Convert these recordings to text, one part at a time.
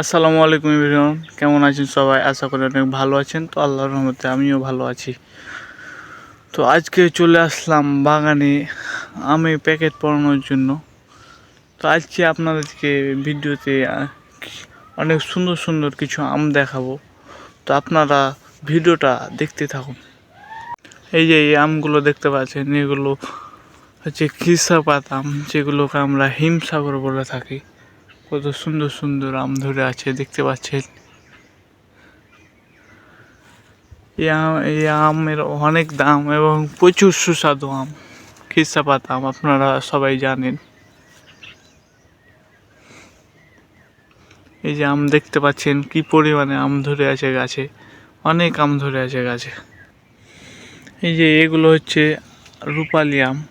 আসসালামু আলাইকুম ইবরান কেমন আছেন সবাই? আশা করি অনেক ভালো আছেন। তো আল্লাহর রহমতে আমিও ভালো আছি। তো আজকে চলে আসলাম বাগানে আমি প্যাকেট পড়ানোর জন্য। তো আজকে আপনাদেরকে ভিডিওতে অনেক সুন্দর সুন্দর কিছু আম দেখাবো। তো আপনারা ভিডিওটা দেখতে থাকুন। এই যে এই আমগুলো দেখতে পাচ্ছেন, এগুলো হচ্ছে খিসাপাত আম, যেগুলোকে আমরা হিমসাগর বলে থাকি। কত সুন্দর সুন্দর আম ধরে আছে, দেখতে পাচ্ছেন? এই আম- এই আমের অনেক দাম এবং প্রচুর সুস্বাদু আম, খিসাপাত আম, আপনারা সবাই জানেন। এই যে আম দেখতে পাচ্ছেন, কি পরিমাণে আম ধরে আছে গাছে, অনেক আম ধরে আছে গাছে। এই যে এগুলো হচ্ছে রূপালি আম,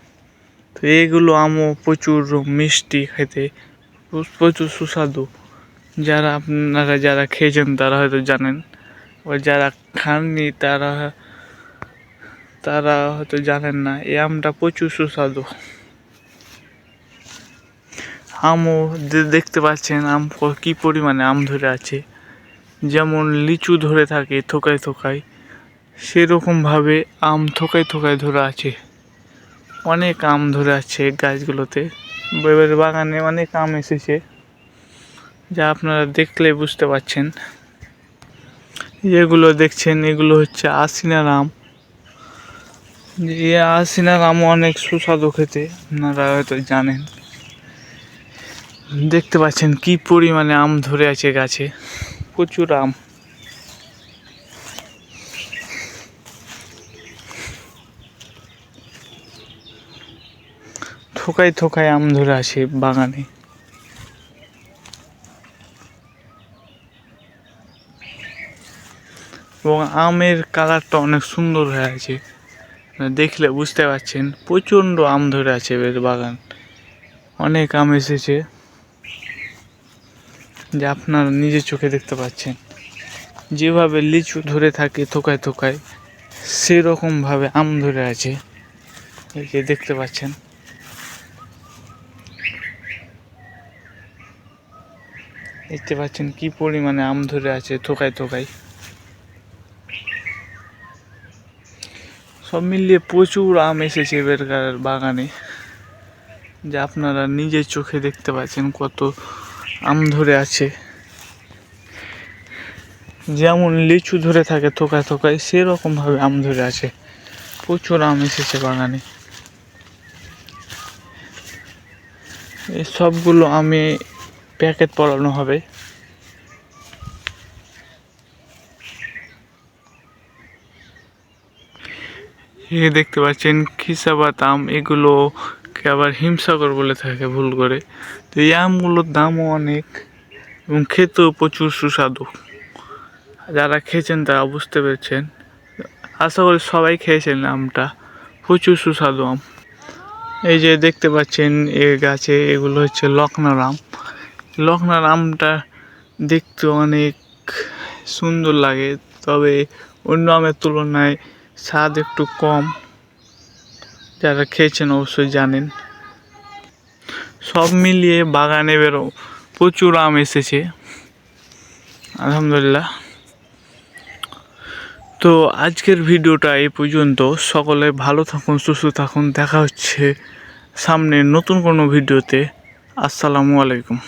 তো এইগুলো আমও প্রচুর মিষ্টি খেতে প্রচুর সুস্বাদু। যারা আপনারা যারা খেয়েছেন তারা হয়তো জানেন। আবার যারা খাননি তারা তারা হয়তো জানেন না, এই আমটা প্রচুর সুস্বাদু। আমও দেখতে পাচ্ছেন আম কি পরিমাণে আম ধরে আছে। যেমন লিচু ধরে থাকে থোকায় থোকায়, সেরকমভাবে আম থোকায় থোকায় ধরে আছে। অনেক আম ধরে আছে গাছগুলোতে। এবার বাগানে অনেক আম এসেছে, যা আপনারা দেখলে বুঝতে পারছেন। যেগুলো দেখছেন, এগুলো হচ্ছে আশিনার আম। এই আশিনার আম অনেক সুস্বাদু খেতে, আপনারা হয়তো জানেন। দেখতে পাচ্ছেন কি পরিমাণে আম ধরে আছে গাছে। প্রচুর আম। থোকায় থোকায় আম ধরে আছে বাগানে। এবং আমের কালারটা অনেক সুন্দর হয়ে আছে। দেখলে বুঝতে পারছেন, প্রচণ্ড আম ধরে আছে এর বাগান। অনেক আম এসেছে, যে আপনারা নিজের চোখে দেখতে পাচ্ছেন। যেভাবে লিচু ধরে থাকে থোকায় থোকায়, সেরকমভাবে আম ধরে আছে। এই যে দেখতে পাচ্ছেন দেখতে পাচ্ছেন কি পরিমাণে আম ধরে আছে থোকায় থোকায়। সব মিলিয়ে প্রচুর আম এসেছে এবারকার বাগানে, যা আপনারা নিজের চোখে দেখতে পাচ্ছেন কত আম ধরে আছে। যেমন লিচু ধরে থাকে থোকায় থোকায়, সেরকমভাবে আম ধরে আছে। প্রচুর আম এসেছে বাগানে। সবগুলো আমি প্যাকেট পড়ানো হবে। এই দেখতে পাচ্ছেন খিসাবাত আম এগুলোকে আবার হিমসাগর বলে থাকে, ভুল করে। তো এই আমগুলোর দামও অনেক এবং খেতেও প্রচুর সুস্বাদু। যারা খেয়েছেন তারা বুঝতে পেরেছেন। আশা করি সবাই খেয়েছেন আমটা। প্রচুর সুস্বাদু আম। এই যে দেখতে পাচ্ছেন, এ গাছে এগুলো হচ্ছে লখনার আম। লখনার আমটা দেখতে অনেক সুন্দর লাগে, তবে অন্য আমের তুলনায় স্বাদ একটু কম। যারা খেয়েছেন অবশ্যই জানেন। সব মিলিয়ে বাগানে বেরো, প্রচুর আম এসেছে। আলহামদুলিল্লাহ। তো আজকের ভিডিওটা এই পর্যন্ত। সকলে ভালো থাকুন, সুস্থ থাকুন। দেখা হচ্ছে সামনে নতুন কোনো ভিডিওতে। আসসালামু আলাইকুম।